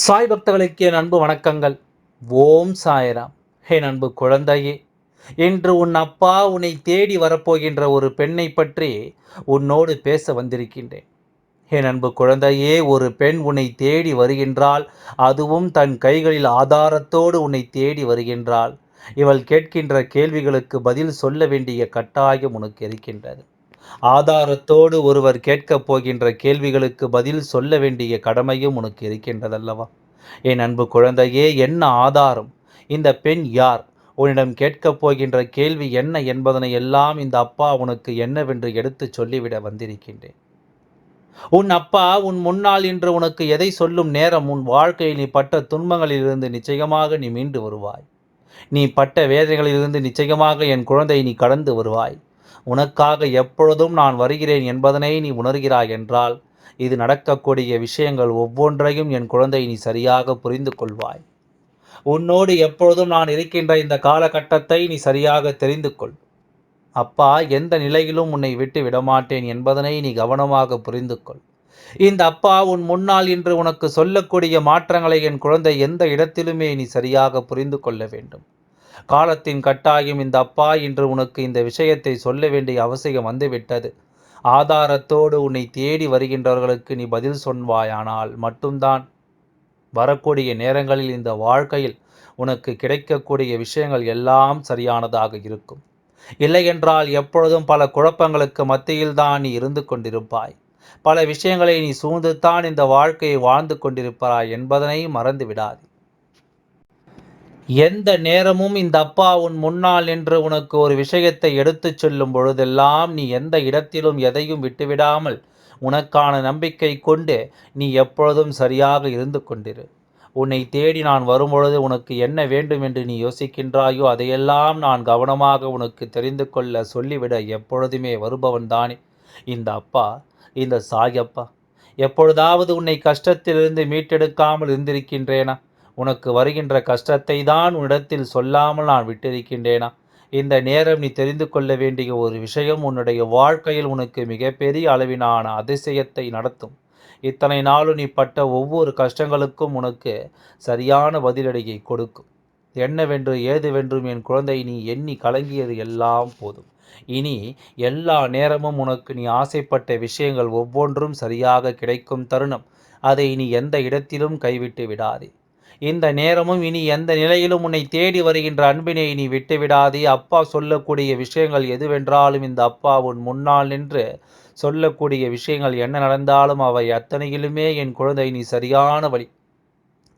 சாய் பக்தர்களுக்கு என் அன்பு வணக்கங்கள். ஓம் சாயராம். என் அன்பு குழந்தையே இன்று உன் அப்பா உன்னை தேடி வரப்போகின்ற ஒரு பெண்ணை பற்றி உன்னோடு பேச வந்திருக்கின்றேன். என் அன்பு குழந்தையே ஒரு பெண் உன்னை தேடி வருகின்றாள் அதுவும் தன் கைகளில் ஆதாரத்தோடு உன்னை தேடி வருகின்றாள். இவள் கேட்கின்ற கேள்விகளுக்கு பதில் சொல்ல வேண்டிய கட்டாயம் உனக்கு இருக்கின்றது. ஆதாரத்தோடு ஒருவர் கேட்கப் போகின்ற கேள்விகளுக்கு பதில் சொல்ல வேண்டிய கடமையும் உனக்கு இருக்கின்றதல்லவா? என் அன்பு குழந்தையே என்ன ஆதாரம்? இந்த பெண் யார்? உன்னிடம் கேட்கப் போகின்ற கேள்வி என்ன என்பதனை எல்லாம் இந்த அப்பா உனக்கு என்னவென்று எடுத்துச் சொல்லிவிட வந்திருக்கின்றேன். உன் அப்பா உன் முன்னால் இன்று உனக்கு எதை சொல்லும் நேரம் உன் வாழ்க்கையில் நீ பட்ட துன்பங்களிலிருந்து நிச்சயமாக நீ மீண்டு வருவாய். நீ பட்ட வேதனைகளிலிருந்து நிச்சயமாக என் குழந்தை நீ கடந்து வருவாய். உனக்காக எப்பொழுதும் நான் வருகிறேன் என்பதனை நீ உணர்கிறாய் என்றால் இது நடக்கக்கூடிய விஷயங்கள் ஒவ்வொன்றையும் என் குழந்தை நீ சரியாக புரிந்து கொள்வாய். உன்னோடு எப்பொழுதும் நான் இருக்கின்ற இந்த காலகட்டத்தை நீ சரியாக தெரிந்து கொள். அப்பா எந்த நிலையிலும் உன்னை விட்டு விடமாட்டேன் என்பதனை நீ கவனமாக புரிந்து கொள். இந்த அப்பா உன் முன்னால் இன்று உனக்கு சொல்லக்கூடிய மாற்றங்களை என் குழந்தை எந்த இடத்திலுமே நீ சரியாக புரிந்து கொள்ள வேண்டும். காலத்தின் கட்டாயம் இந்த அப்பா இன்று உனக்கு இந்த விஷயத்தை சொல்ல வேண்டிய அவசியம் வந்துவிட்டது. ஆதாரத்தோடு உன்னை தேடி வருகின்றவர்களுக்கு நீ பதில் சொல்வாயானால் மட்டும்தான். வரக்கூடிய நேரங்களில் இந்த வாழ்க்கையில் உனக்கு கிடைக்கக்கூடிய விஷயங்கள் எல்லாம் சரியானதாக இருக்கும். இல்லையென்றால் எப்பொழுதும் பல குழப்பங்களுக்கு மத்தியில்தான் நீ இருந்து கொண்டிருப்பாய். பல விஷயங்களை நீ சூழ்ந்துத்தான் இந்த வாழ்க்கையை வாழ்ந்து கொண்டிருப்பாய் என்பதனை மறந்து விடாது எந்த நேரமும் இந்த அப்பா உன் முன்னால் நின்று உனக்கு ஒரு விஷயத்தை எடுத்துச் சொல்லும் பொழுதெல்லாம் நீ எந்த இடத்திலும் எதையும் விட்டுவிடாமல் உனக்கான நம்பிக்கை கொண்டு நீ எப்பொழுதும் சரியாக இருந்து கொண்டிரு. உன்னை தேடி நான் வரும்பொழுது உனக்கு என்ன வேண்டும் என்று நீ யோசிக்கின்றாயோ அதையெல்லாம் நான் கவனமாக உனக்கு தெரிந்து கொள்ள சொல்லிவிட எப்பொழுதுமே வருபவன் தானே. இந்த அப்பா இந்த சாயப்பா எப்பொழுதாவது உன்னை கஷ்டத்திலிருந்து மீட்டெடுக்காமல் இருந்திருக்கின்றேனா? உனக்கு வருகின்ற கஷ்டத்தை தான் உன்னிடத்தில் சொல்லாமல் நான் விட்டிருக்கின்றேனா? இந்த நேரம் நீ தெரிந்து கொள்ள வேண்டிய ஒரு விஷயம் உன்னுடைய வாழ்க்கையில் உனக்கு மிகப்பெரிய அளவிலான அதிசயத்தை நடத்தும். இத்தனை நாளும் நீ பட்ட ஒவ்வொரு கஷ்டங்களுக்கும் உனக்கு சரியான பதிலடியை கொடுக்கும். என்னவென்று ஏதுவென்றும் என் குழந்தை நீ எண்ணி கலங்கியது எல்லாம் போதும். இனி எல்லா நேரமும் உனக்கு நீ ஆசைப்பட்ட விஷயங்கள் ஒவ்வொன்றும் சரியாக கிடைக்கும் தருணம். அதை நீ எந்த இடத்திலும் கைவிட்டு விடாதே. இந்த நேரமும் இனி எந்த நிலையிலும் உன்னை தேடி வருகின்ற அன்பினை நீ விட்டுவிடாதே. அப்பா சொல்லக்கூடிய விஷயங்கள் எதுவென்றாலும் இந்த அப்பா உன் முன்னால் நின்று சொல்லக்கூடிய விஷயங்கள் என்ன நடந்தாலும் அவை அத்தனையிலுமே என் குழந்தை நீ சரியான வழி.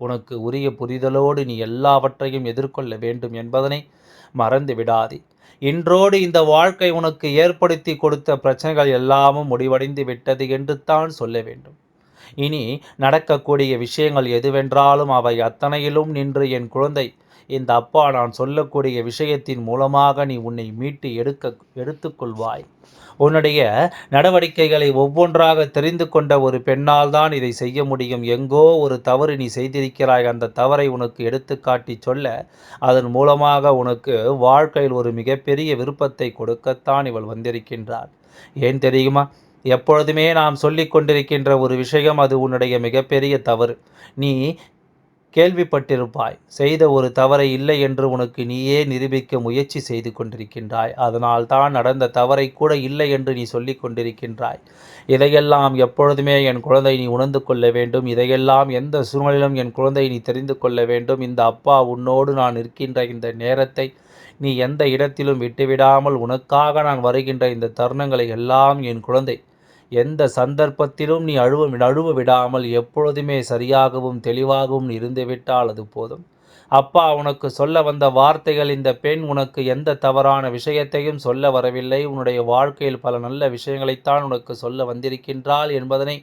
உனக்கு உரிய புரிதலோடு நீ எல்லாவற்றையும் எதிர்கொள்ள வேண்டும் என்பதனை மறந்து விடாதே. இன்றோடு இந்த வாழ்க்கை உனக்கு ஏற்படுத்தி கொடுத்த பிரச்சனைகள் எல்லாமும் முடிவடைந்து விட்டது என்று தான் சொல்ல வேண்டும். இனி நடக்கக்கூடிய விஷயங்கள் எதுவென்றாலும் அவை அத்தனையிலும் நின்று என் குழந்தை இந்த அப்பா நான் சொல்லக்கூடிய விஷயத்தின் மூலமாக நீ உன்னை மீட்டு எடுக்க எடுத்துக்கொள்வாய். உன்னுடைய நடவடிக்கைகளை ஒவ்வொன்றாக தெரிந்து கொண்ட ஒரு பெண்ணால் தான் இதை செய்ய முடியும். எங்கோ ஒரு தவறு நீ செய்திருக்கிறாய். அந்த தவறை உனக்கு எடுத்துக்காட்டி சொல்ல அதன் மூலமாக உனக்கு வாழ்க்கையில் ஒரு மிகப்பெரிய விருப்பத்தை கொடுக்கத்தான் இவள் வந்திருக்கின்றாள். ஏன் தெரியுமா? எப்பொழுதுமே நாம் சொல்லிக் கொண்டிருக்கின்ற ஒரு விஷயம் அது உன்னுடைய மிகப்பெரிய தவறு. நீ கேள்விப்பட்டிருப்பாய் செய்த ஒரு தவறை இல்லை என்று உனக்கு நீயே நிரூபிக்க முயற்சி செய்து கொண்டிருக்கின்றாய். அதனால் தான் நடந்த தவறை கூட இல்லை என்று நீ சொல்லி கொண்டிருக்கின்றாய். இதையெல்லாம் எப்பொழுதுமே என் குழந்தை நீ உணர்ந்து கொள்ள வேண்டும். இதையெல்லாம் எந்த சூழ்நிலையிலும் என் குழந்தை நீ தெரிந்து கொள்ள வேண்டும். இந்த அப்பா உன்னோடு நான் இருக்கின்ற இந்த நேரத்தை நீ எந்த இடத்திலும் விட்டுவிடாமல் உனக்காக நான் வருகின்ற இந்த தருணங்களை எல்லாம் என் குழந்தை எந்த சந்தர்ப்பத்திலும் நீ அழுவ அழுவ விடாமல் எப்பொழுதுமே சரியாகவும் தெளிவாகவும் இருந்துவிட்டால் அது போதும். அப்பா உனக்கு சொல்ல வந்த வார்த்தைகள் இந்த பெண் உனக்கு எந்த தவறான விஷயத்தையும் சொல்ல வரவில்லை. உன்னுடைய வாழ்க்கையில் பல நல்ல விஷயங்களைத்தான் உனக்கு சொல்ல வந்திருக்கின்றாள் என்பதனை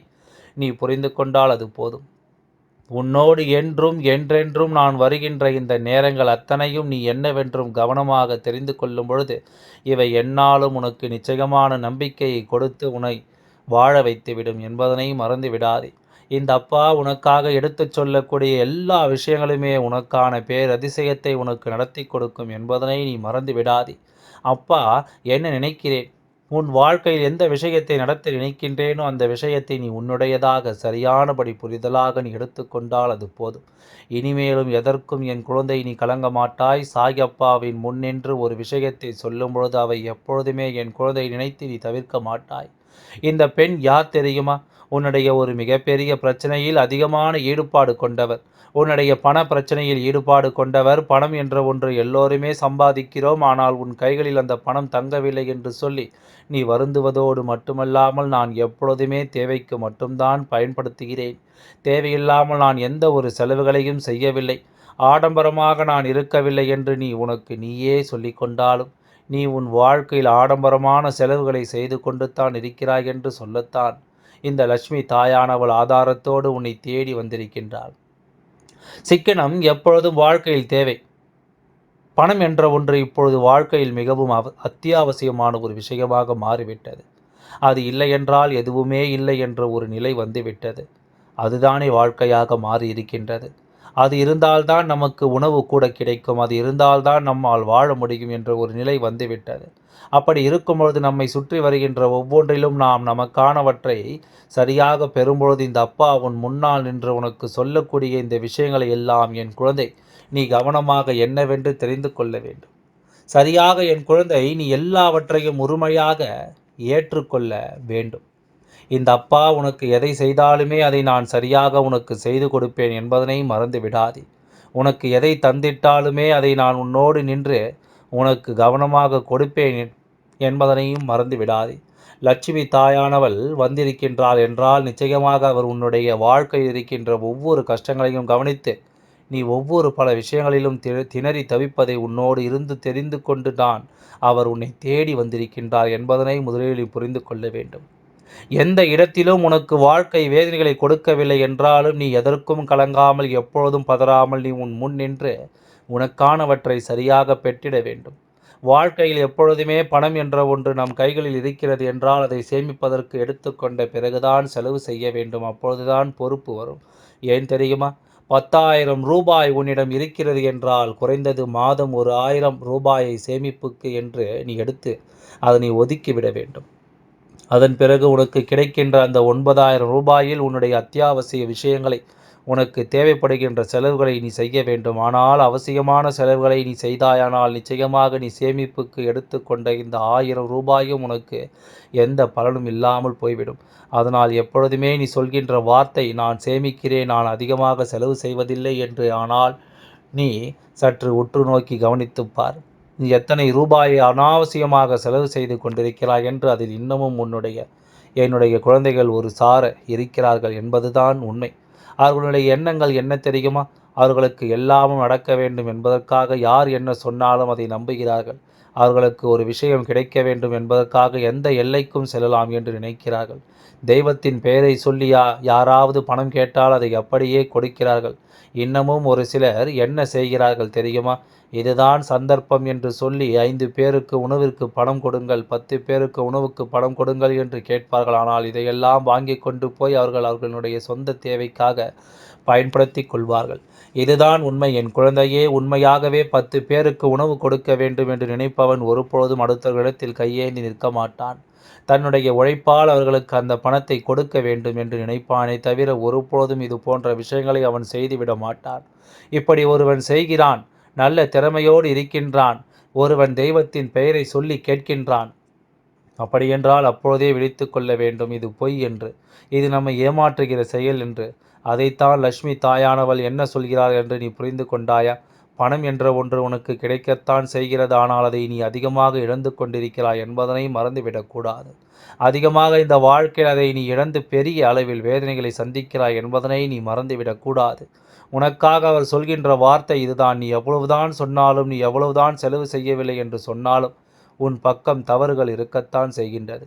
நீ புரிந்து கொண்டால் அது போதும். உன்னோடு என்றும் என்றென்றும் நான் வருகின்ற இந்த நேரங்கள் அத்தனையும் நீ என்னவென்றும் கவனமாக தெரிந்து கொள்ளும் பொழுது இவை என்னாலும் உனக்கு நிச்சயமான நம்பிக்கையை கொடுத்து உன்னை வாழ வைத்துவிடும் என்பதனை மறந்து விடாதே. இந்த அப்பா உனக்காக எடுத்துச் சொல்லக்கூடிய எல்லா விஷயங்களுமே உனக்கான பேர் அதிசயத்தை உனக்கு நடத்தி கொடுக்கும் என்பதனை நீ மறந்து விடாதே. அப்பா என்ன நினைக்கிறேன்? உன் வாழ்க்கையில் எந்த விஷயத்தை நடத்த நினைக்கின்றேனோ அந்த விஷயத்தை நீ உன்னுடையதாக சரியானபடி புரிதலாக நீ எடுத்துக்கொண்டால் அது போதும். இனிமேலும் எதற்கும் என் குழந்தை நீ கலங்க மாட்டாய். சாயப்பாவின் முன்னின்று ஒரு விஷயத்தை சொல்லும் பொழுது அவை எப்பொழுதுமே என் குழந்தை நினைத்து நீ தவிர்க்க மாட்டாய். இந்த பெண் யார் தெரியுமா? உன்னுடைய ஒரு மிகப்பெரிய பிரச்சனையில் அதிகமான ஈடுபாடு கொண்டவர். உன்னுடைய பண பிரச்சனையில் ஈடுபாடு கொண்டவர். பணம் என்ற ஒன்று எல்லோருமே சம்பாதிக்கிறோம். ஆனால் உன் கைகளில் அந்த பணம் தங்கவில்லை என்று சொல்லி நீ வருந்துவதோடு மட்டுமல்லாமல் நான் எப்பொழுதுமே தேவைக்கு மட்டும்தான் பயன்படுத்துகிறேன். தேவையில்லாமல் நான் எந்த ஒரு செலவுகளையும் செய்யவில்லை. ஆடம்பரமாக நான் இருக்கவில்லை என்று நீ உனக்கு நீயே சொல்லிக்கொண்டாலும் நீ உன் வாழ்க்கையில் ஆடம்பரமான செலவுகளை செய்து கொண்டு தான் இருக்கிறாய் என்று சொல்லத்தான். இந்த லட்சுமி தாயானவள் ஆதாரத்தோடு உன்னை தேடி வந்திருக்கின்றாள். சிக்கனம் எப்பொழுதும் வாழ்க்கையில் தேவை. பணம் என்ற ஒன்று இப்பொழுது வாழ்க்கையில் மிகவும் அவ அத்தியாவசியமான ஒரு விஷயமாக மாறிவிட்டது. அது இல்லை என்றால் எதுவுமே இல்லை என்ற ஒரு நிலை வந்துவிட்டது. அதுதானே வாழ்க்கையாக மாறி இருக்கின்றது அது இருந்தால்தான் நமக்கு உணவு கூட கிடைக்கும். அது இருந்தால்தான் நம்மால் வாழ முடியும் என்ற ஒரு நிலை வந்துவிட்டது. அப்படி இருக்கும் பொழுது நம்மை சுற்றி வருகின்ற ஒவ்வொன்றிலும் நாம் நமக்கானவற்றை சரியாக பெறும்பொழுது இந்த அப்பா உன் முன்னால் நின்று உனக்கு சொல்லக்கூடிய இந்த விஷயங்களை எல்லாம் என் குழந்தை நீ கவனமாக என்னவென்று தெரிந்து கொள்ள வேண்டும். சரியாக என் குழந்தை நீ எல்லாவற்றையும் முழுமையாக ஏற்றுக்கொள்ள வேண்டும். இந்த அப்பா உனக்கு எதை செய்தாலுமே அதை நான் சரியாக உனக்கு செய்து கொடுப்பேன் என்பதனை மறந்து விடாதே. உனக்கு எதை தந்திட்டாலுமே அதை நான் உன்னோடு நின்று உனக்கு கவனமாக கொடுப்பேன் என்பதனையும் மறந்து விடாதே. லட்சுமி தாயானவள் வந்திருக்கின்றாள் என்றால் நிச்சயமாக அவர் உன்னுடைய வாழ்க்கையில் இருக்கின்ற ஒவ்வொரு கஷ்டங்களையும் கவனித்து நீ ஒவ்வொரு பல விஷயங்களிலும் திணறி தவிப்பதை உன்னோடு இருந்து தெரிந்து கொண்டு தான் அவர் உன்னை தேடி வந்திருக்கின்றார் என்பதனை முதலில் புரிந்து கொள்ள வேண்டும். எந்த இடத்திலும் உனக்கு வாழ்க்கை வேதனைகளை கொடுக்கவில்லை என்றாலும் நீ எதற்கும் கலங்காமல் எப்பொழுதும் பதறாமல் நீ உன் முன் நின்று உனக்கானவற்றை சரியாக பெற்றிட வேண்டும். வாழ்க்கையில் எப்பொழுதுமே பணம் என்ற ஒன்று நம் கைகளில் இருக்கிறது என்றால் அதை சேமிப்பதற்கு எடுத்துக்கொண்ட பிறகுதான் செலவு செய்ய வேண்டும். அப்பொழுதுதான் பொறுப்பு வரும். ஏன் தெரியுமா? பத்தாயிரம் ரூபாய் உன்னிடம் இருக்கிறது என்றால் குறைந்தது மாதம் ஒரு ஆயிரம் ரூபாயை சேமிப்புக்கு என்று நீ எடுத்து அதனை ஒதுக்கிவிட வேண்டும். அதன் பிறகு உனக்கு கிடைக்கின்ற அந்த ஒன்பதாயிரம் ரூபாயில் உன்னுடைய அத்தியாவசிய விஷயங்களை உனக்கு தேவைப்படுகின்ற செலவுகளை நீ செய்ய வேண்டும். ஆனால் அவசியமான செலவுகளை நீ செய்தாயானால் நிச்சயமாக நீ சேமிப்புக்கு எடுத்துக்கொண்ட இந்த ஆயிரம் ரூபாயும் உனக்கு எந்த பலனும் இல்லாமல் போய்விடும். அதனால் எப்பொழுதுமே நீ சொல்கின்ற வார்த்தை நான் சேமிக்கிறேன் நான் அதிகமாக செலவு செய்வதில்லை என்று ஆனால் நீ சற்று உற்று நோக்கி கவனித்துப்பார் நீ எத்தனை ரூபாயை அனாவசியமாக செலவு செய்து கொண்டிருக்கிறாய் என்று அதில் இன்னமும் உன்னுடைய என்னுடைய குழந்தைகள் ஒரு சார இருக்கிறார்கள் என்பதுதான் உண்மை. அவர்களுடைய எண்ணங்கள் என்ன தெரியுமா? அவர்களுக்கு எல்லாமும் நடக்க வேண்டும் என்பதற்காக யார் என்ன சொன்னாலும் அதை நம்புகிறார்கள். அவர்களுக்கு ஒரு விஷயம் கிடைக்க வேண்டும் என்பதற்காக எந்த எல்லைக்கும் செல்லலாம் என்று நினைக்கிறார்கள். தெய்வத்தின் பெயரை சொல்லியா யாராவது பணம் கேட்டால் அதை அப்படியே கொடுக்கிறார்கள். இன்னமும் ஒரு சிலர் என்ன செய்கிறார்கள் தெரியுமா? இதுதான் சந்தர்ப்பம் என்று சொல்லி ஐந்து பேருக்கு உணவிற்கு பணம் கொடுங்கள் பத்து பேருக்கு உணவுக்கு பணம் கொடுங்கள் என்று கேட்பார்கள். ஆனால் இதையெல்லாம் வாங்கி கொண்டு போய் அவர்கள் அவர்களுடைய சொந்த தேவைக்காக பயன்படுத்தி கொள்வார்கள். இதுதான் உண்மை. என் குழந்தையே உண்மையாகவே பத்து பேருக்கு உணவு கொடுக்க வேண்டும் என்று நினைப்பவன் ஒருபொழுதும் அடுத்தவர்களிடத்தில் கையேந்தி நிற்க மாட்டான். தன்னுடைய உழைப்பால் அவர்களுக்கு அந்த பணத்தை கொடுக்க வேண்டும் என்று நினைப்பானே தவிர ஒருபொழுதும் இது போன்ற விஷயங்களை அவன் செய்துவிட மாட்டான். இப்படி ஒருவன் செய்கிறான் நல்ல திறமையோடு இருக்கின்றான். ஒருவன் தெய்வத்தின் பெயரை சொல்லி கேட்கின்றான். அப்படியென்றால் அப்பொழுதே விழித்து கொள்ள வேண்டும். இது பொய் என்று. இது நம்மை ஏமாற்றுகிற செயல் என்று. அதைத்தான் லட்சுமி தாயானவள் என்ன சொல்கிறார் என்று நீ புரிந்து கொண்டாயா? பணம் என்ற ஒன்று உனக்கு கிடைக்கத்தான் செய்கிறது. ஆனால் அதை நீ அதிகமாக இழந்து கொண்டிருக்கிறாய் என்பதனை மறந்துவிடக்கூடாது அதிகமாக இந்த வாழ்க்கையில் அதை நீ இழந்து பெரிய அளவில் வேதனைகளை சந்திக்கிறாய் என்பதனை நீ மறந்துவிடக்கூடாது உனக்காக அவர் சொல்கின்ற வார்த்தை இதுதான். நீ எவ்வளவுதான் சொன்னாலும் நீ எவ்வளவுதான் செலவு செய்யவில்லை என்று சொன்னாலும் உன் பக்கம் தவறுகள் இருக்கத்தான் செய்கின்றது.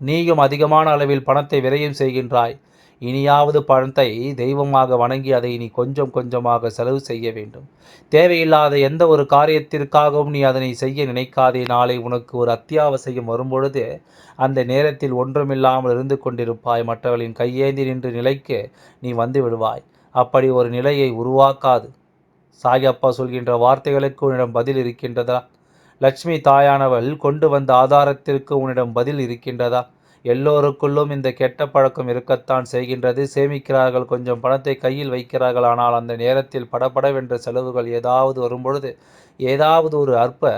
நீயும் அதிகமான அளவில் பணத்தை விரையும் செய்கின்றாய். இனியாவது பணத்தை தெய்வமாக வணங்கி அதை நீ கொஞ்சம் கொஞ்சமாக செலவு செய்ய வேண்டும். தேவையில்லாத எந்த ஒரு காரியத்திற்காகவும் நீ அதனை செய்ய நினைக்காதே. நாளை உனக்கு ஒரு அத்தியாவசியம் வரும்பொழுது அந்த நேரத்தில் ஒன்றுமில்லாமல் இருந்து கொண்டிருப்பாய். மற்றவர்களின் கையேந்தி நின்று நிலைக்கு நீ வந்து விடுவாய். அப்படி ஒரு நிலையை உருவாக்காது. சாயப்பா சொல்கின்ற வார்த்தைகளுக்கு உன்னிடம் பதில் இருக்கின்றதா? லட்சுமி தாயானவள் கொண்டு வந்த ஆதாரத்திற்கு உன்னிடம் பதில் இருக்கின்றதா? எல்லோருக்குள்ளும் இந்த கெட்ட பழக்கம் இருக்கத்தான் செய்கின்றது. சேமிக்கிறார்கள் கொஞ்சம் பணத்தை கையில் வைக்கிறார்கள். ஆனால் அந்த நேரத்தில் படபடவென்ற செலவுகள் ஏதாவது வரும்பொழுது ஏதாவது ஒரு அற்ப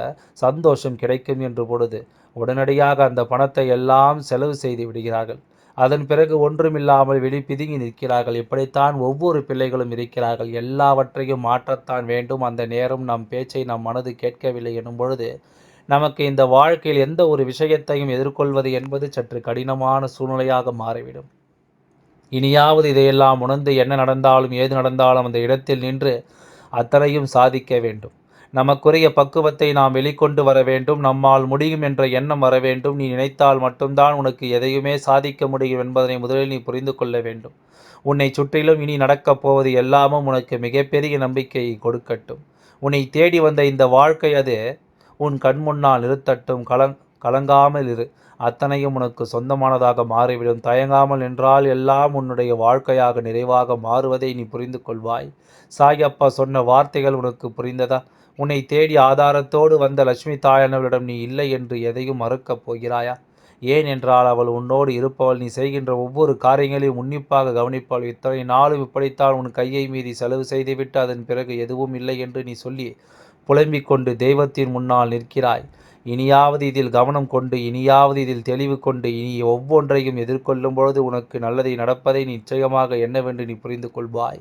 சந்தோஷம் கிடைக்கும் என்று பொழுது உடனடியாக அந்த பணத்தை எல்லாம் செலவு செய்து விடுகிறார்கள். அதன் பிறகு ஒன்றுமில்லாமல் வெளி பிதுங்கி நிற்கிறார்கள். இப்படித்தான் ஒவ்வொரு பிள்ளைகளும் இருக்கிறார்கள். எல்லாவற்றையும் மாற்றத்தான் வேண்டும். அந்த நேரம் நம் பேச்சை நம் மனது கேட்கவில்லை எனும் பொழுது நமக்கு இந்த வாழ்க்கையில் எந்த ஒரு விஷயத்தையும் எதிர்கொள்வது என்பது சற்று கடினமான சூழ்நிலையாக மாறிவிடும். இனியாவது இதையெல்லாம் உணர்ந்து என்ன நடந்தாலும் ஏது நடந்தாலும் அந்த இடத்தில் நின்று அத்தனையும் சாதிக்க வேண்டும். நமக்குரிய பக்குவத்தை நாம் வெளிக்கொண்டு வர வேண்டும். நம்மால் முடியும் என்ற எண்ணம் வர வேண்டும். நீ நினைத்தால் மட்டும்தான் உனக்கு எதையுமே சாதிக்க முடியும் என்பதனை முதலில் நீ புரிந்து கொள்ள வேண்டும். உன்னை சுற்றிலும் இனி நடக்கப் போவது எல்லாமும் உனக்கு மிகப்பெரிய நம்பிக்கையை கொடுக்கட்டும். உன்னை தேடி வந்த இந்த வாழ்க்கை அது உன் கண் முன்னால் நிறுத்தட்டும். கலங் கலங்காமல் இரு. அத்தனையும் உனக்கு சொந்தமானதாக மாறிவிடும். தயங்காமல் நின்றால் எல்லாம் உன்னுடைய வாழ்க்கையாக நிறைவாக மாறுவதை நீ புரிந்து கொள்வாய். சாயப்பா சொன்ன வார்த்தைகள் உனக்கு புரிந்ததா? உன்னை தேடி ஆதாரத்தோடு வந்த லட்சுமி தாயானவளிடம் நீ இல்லை என்று எதையும் மறுக்கப் போகிறாயா? ஏன் என்றால் அவள் உன்னோடு இருப்பவள். நீ செய்கின்ற ஒவ்வொரு காரியங்களையும் உன்னிப்பாக கவனிப்பாள். இத்தனை நாளும் இப்படித்தான் உன் கையை மீறி செலவு செய்துவிட்டு அதன் பிறகு எதுவும் இல்லை என்று நீ சொல்லி புலம்பிக் கொண்டு தெய்வத்தின் முன்னால் நிற்கிறாய். இனியாவது இதில் கவனம் கொண்டு இனியாவது இதில் தெளிவு கொண்டு இனி ஒவ்வொன்றையும் எதிர்கொள்ளும் பொழுது உனக்கு நல்லதை நடப்பதை நிச்சயமாக என்னவென்று நீ புரிந்து கொள்வாய்.